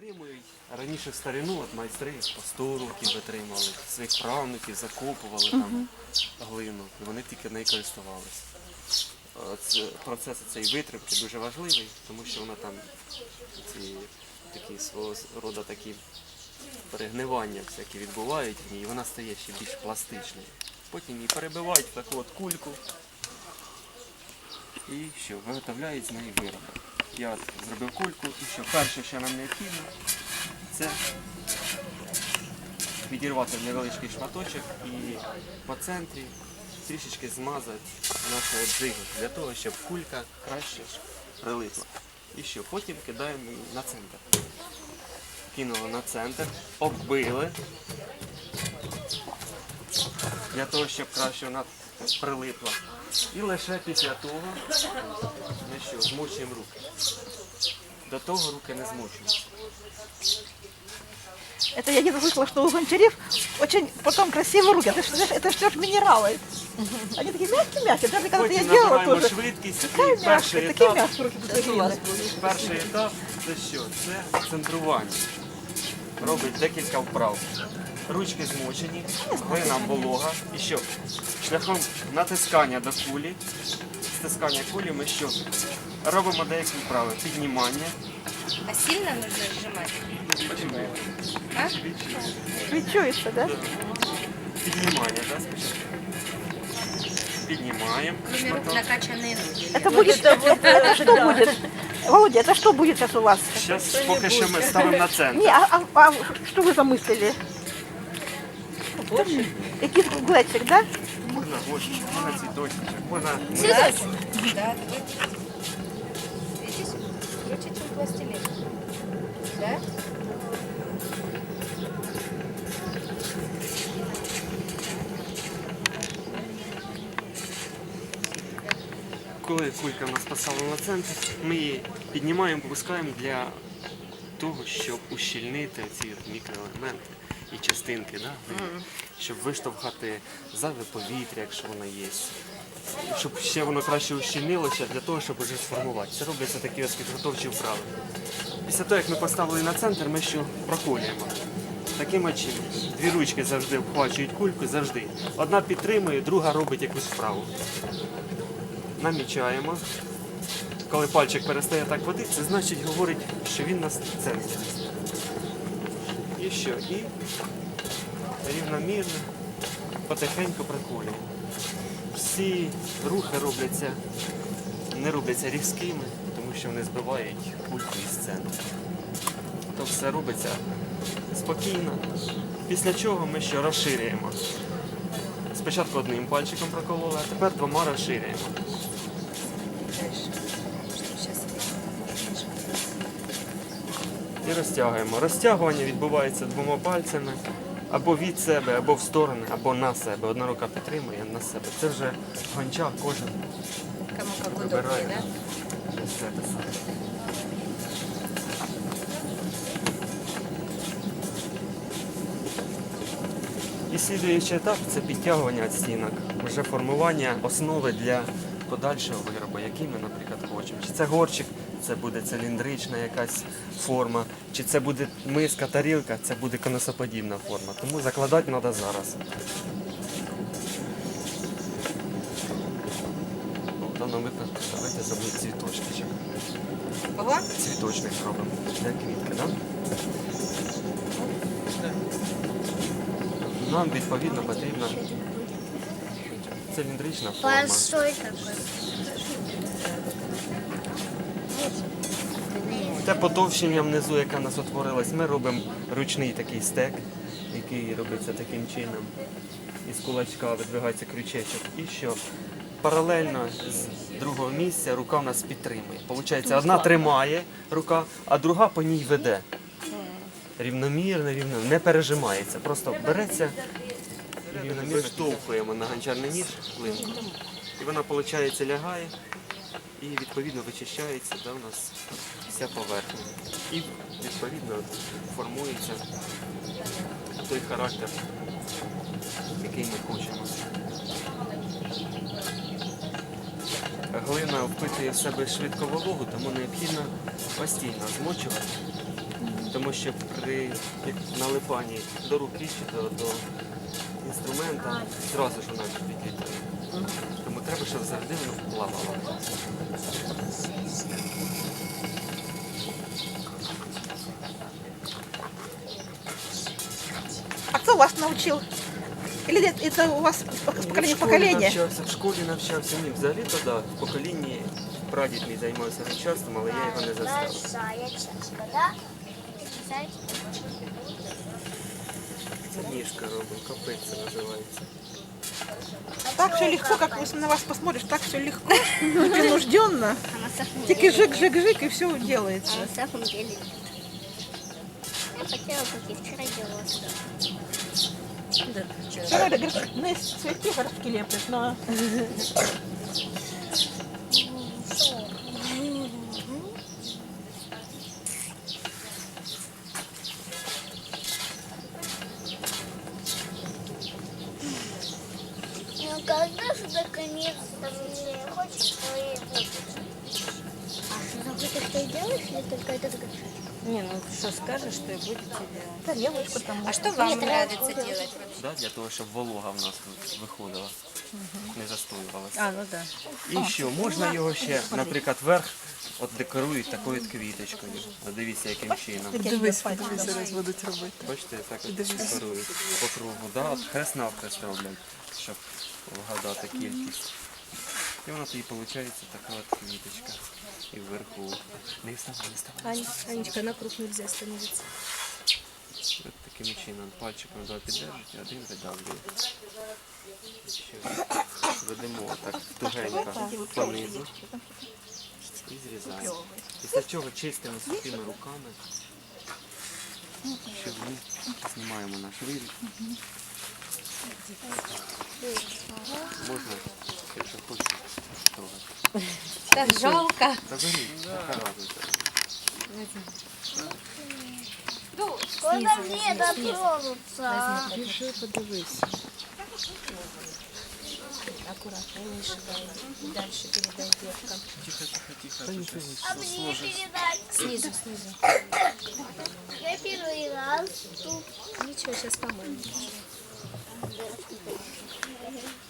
Витримують. Раніше в старину от майстри по 100 років витримали, своїх правнуків закопували там глину, і вони тільки нею користувалися. Е, Це, процес цієї витримки дуже важливий, тому що вона там ці такі свого роду такі перегнивання всякі відбувають в ній, і вона стає ще більш пластичною. Потім її перебивають в таку от кульку і що, виготовляють з неї вироби. Я зробив кульку що перше, що нам необхідно, це відірвати невеличкий шматочок і по центрі трішечки змазати нашого джигу для того, щоб кулька краще прилипла. І що, потім кидаємо на центр. Кинули на центр, оббили. Для того, щоб краще прилипла. І лише після того ми що, змочуємо руки. До того руки не змочуються. Это я где-то слышала, что у гончарев очень потом красивые руки. Это, ж- это же минералы. Они такие мягкие-мягкие. Даже когда я Потім делала набираємо тоже. швидкість. Такая І перший мягкая, такие етап, мягкие руки повторили. перший етап це що? Це центрування. Робить декілька вправ. Ручки змочені, глина волога. І що? Шляхом натискання до кулі, стискання кулі ми що? Робимо деякі вправи. Піднімання. А сильно нужно сжимать? А? Чуется, да? Піднімання, да, спочатку. Піднімаємо. Кроме рук шматок. накачанные ноги. Это будет, это что будет? Володя, это что будет сейчас у вас? Зараз поки що ми ставимо на центр. Не, а, а- а что вы замыслили? Якийсь глечик, да? Можна гості, можна цвіточок, можна. Видите, чем пластилин. Да? Коли кулька нас поставлена на центр, ми її піднімаємо, опускаємо для того, щоб ущільнити ці мікроелементи і частинки, да? щоб виштовхати зайве повітря, якщо воно є. Щоб ще воно краще ущільнилося для того, щоб вже сформувати. Це робляться такі ось підготовчі вправи. Після того, як ми поставили на центр, ми що проколюємо. Таким чином. Дві ручки завжди обхвачують кульку, завжди. Одна підтримує, друга робить якусь вправу намічаємо. Коли пальчик перестає так водити, це значить говорить, що він на центрі. І що? Рівномірно, потихеньку приколюємо. Всі рухи робляться, не робляться різкими, тому що вони збивають кульку із центру. То все робиться спокійно. Після чого ми що розширюємо. Спочатку одним пальчиком прокололи, а тепер двома розширюємо. Дальше. Сейчас. І розтягуємо. Розтягування відбувається двома пальцями або від себе, або в сторони, або на себе. Одна рука підтримує на себе. Це вже гончар кожен Кому как вибирає. удобнее. Ось це те саме. І слідуючий етап це підтягування від стінок, вже формування основи для подальшого виробу, який ми, наприклад, хочемо. Чи це горчик, це буде циліндрична якась форма, чи це буде миска, тарілка, це буде конусоподібна форма. Тому закладати треба зараз. Ну, В даному випадку давайте зробимо цвіточки. Цвіточник зробимо для квітки, так? Нам відповідно потрібна циліндрична форма. Те потовщення внизу, яке в нас утворилось, ми робимо ручний такий стек, який робиться таким чином. Із кулачка видвигається крючечок. І що? Паралельно з другого місця рука в нас підтримує. Получається, одна тримає рука, а друга по ній веде. Рівномірно, рівно, не пережимається. Просто береться і рівномірно штовхуємо на гончарний ніж линку. І вона, виходить, лягає і відповідно вичищається да, у нас вся поверхня. І відповідно формується той характер, який ми хочемо. Глина впитує в себе швидко вологу, тому необхідно постійно змочувати. Тому що при налипанні до руки чи до, до інструмента зразу ж вона відлітає. Тому треба, щоб завжди воно плавало. А кто вас научил? Или это- это у вас с поколения в Ну, в школі поколение? навчався, в школі навчався. Ні, взагалі то да, в поколінні прадід мій займався гончарством, але я його не застав. Большая чашка, да? Знаете? Це ніжка робимо, копить це називається. Так все легко, как вы на вас посмотришь, так все легко, непринужденно. А Тики деле... жик-жик-жик и все А делается. на самом деле нет. Я хотела, и вчера делала вчера. Говорит, на цветки горшки леплют, но когда же наконец-то мне хочешь свои А что забыто, что делаешь, или только этот горшок? Не, ну что скажешь, что и будете делать. тарелочку там. А что вам нравится делать? Да, для того, щоб волога в нас тут виходила, не застоювалася. А, ну да. І що, можна його ще, наприклад, верх от декорують такою от квіточкою. От дивіться, яким чином. Дивись, Зараз будуть робити. Бачите, так от декорують по кругу. Да? От хрест навхрест роблять, щоб вгадати кількість. І вона тоді виходить така от квіточка. І вверху. Не вставай, не вставай. Анечка, на круг нельзя становиться. От таким чином пальчиком два піддержите, один видавлює. Ще ведемо так тугенько понизу і зрізаємо. Після чого чистимо сухими руками. Щоб ми знімаємо наш виріб. Можна, якщо хочете, трогати. Так жалко. Та беріть, яка разниця. Сколько мне дотронуться? Держи, подивись. Аккуратно, не шагай. Дальше передай девкам. Тихо, тихо, тихо. А мне передать? Снизу, снизу. Я первый раз тут. Ничего, сейчас помоем.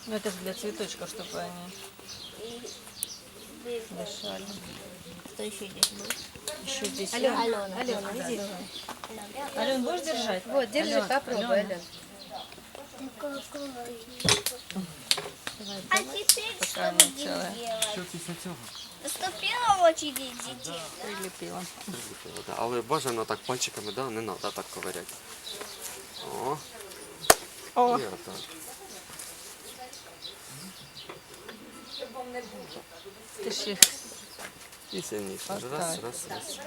Ну, это же для цветочка, чтобы они дышали. Кто еще здесь был? Еще здесь. Алена, Алена. Алена, иди. Ален, будешь держать? Вот, держи, Алена, попробуй, Алена. Ален. А теперь что будем делать? Що після цього? Наступила очередь детей. Прилепила. Але бажано так пальчиками, да, не треба так ковиряти. О, О. Ты ж их І сильніше. Раз, раз, раз.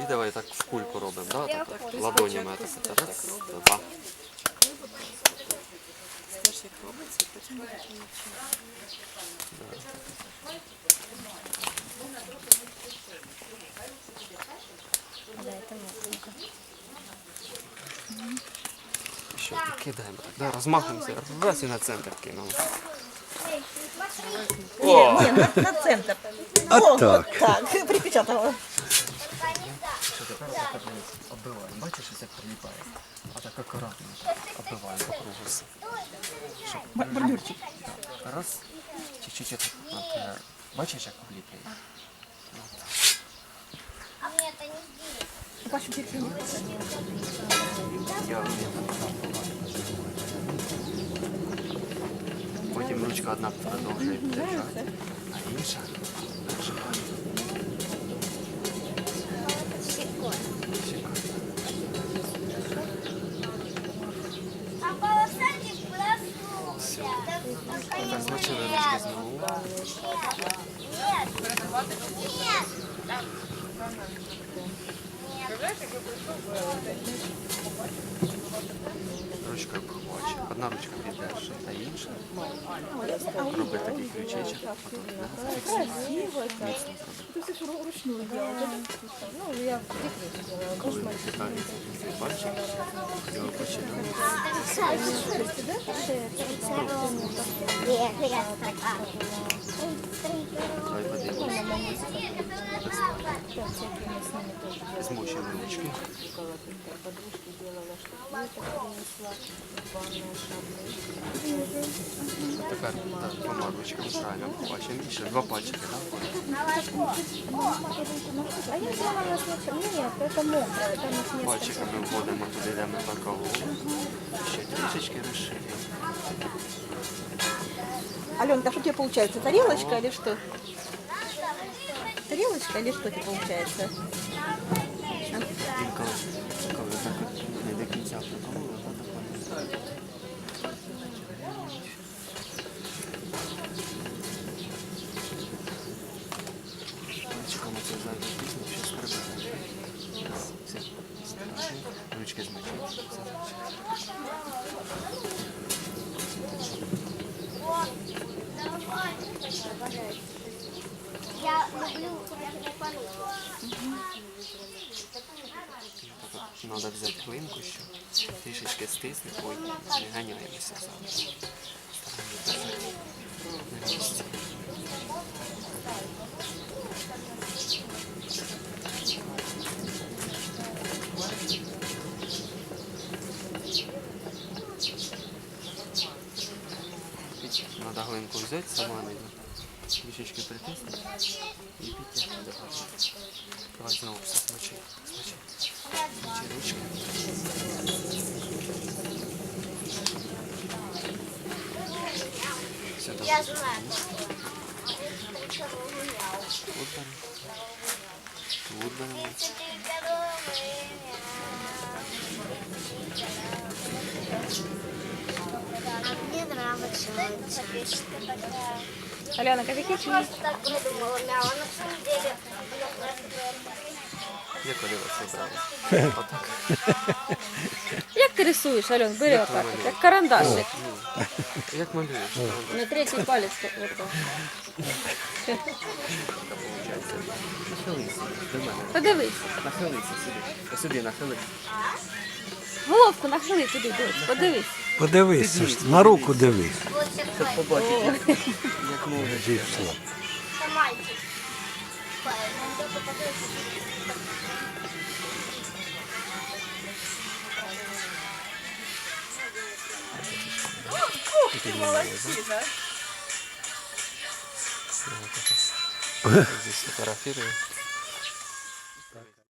І давай так в кульку робимо, да? Так, ладонями. Так, раз, два. Що, кидаємо так, да, розмахуємося, раз і на центр кинули. О! не, на, на центр. О, вот так, припечатала. Що тепер отак от оббиваємо. Бачиш, як приліпає? А так акуратно оббиваємо по кругу. все. Щоб Бордюрчик. так, раз, чуть-чуть отак, от, е, бачиш, як обліплює? А мне это не сделать. Бачу, тільки Я вмію. Потім ручка одна продовжує держати, а інша Нет. знову. Нет. Нет. Ручкою похваче. Одна ручка піддержує, а інша робить такий крючечок, а тут не фіксує. Міцно зробить. Бачиш? Його починає. Нет, я стакан. Да, всякие мы с ними тоже делали. Змочуємо ручки. Прикола такая подружка делала, что я так принесла, ванную шаблю. Тепер так, двома ручками правильно побачимо. І ще два пальчики, так? А я взяла на случай. Нет, это мокрое, там их несколько. Пальчиками вводимо туди, де ми бокову. Ще трішечки розширюємо. Аленка, что тебе получается? Тарелочка или что? Тарелочка или что тебе получается? Ручки змочили. Я люблю. Треба взяти хвилинку, що трішечки стиснути, ой, не ганяємося зараз. На. Треба глинку взяти, сама не трішечки притиснути і підтягнути. Давай знову все смочи. Смочи. Смочи ручки. Все, давай. Я знаю. Тут беремо. Тут беремо. А мне нравится. Аляна, какие Я просто так придумала. На самом деле, Як? Отак. Ти рисуєш, Альон? Бери Як отак, от, як карандашик. Як малюєш? На третій палець. отак. Нахилися до мене. Подивись. Нахилися сюди. Сюди нахили. Головку нахили туди, дось. Подивись. Подивись, на руку дивись. Щоб побачити, як. Он только подойдет. Здесь фотографирую.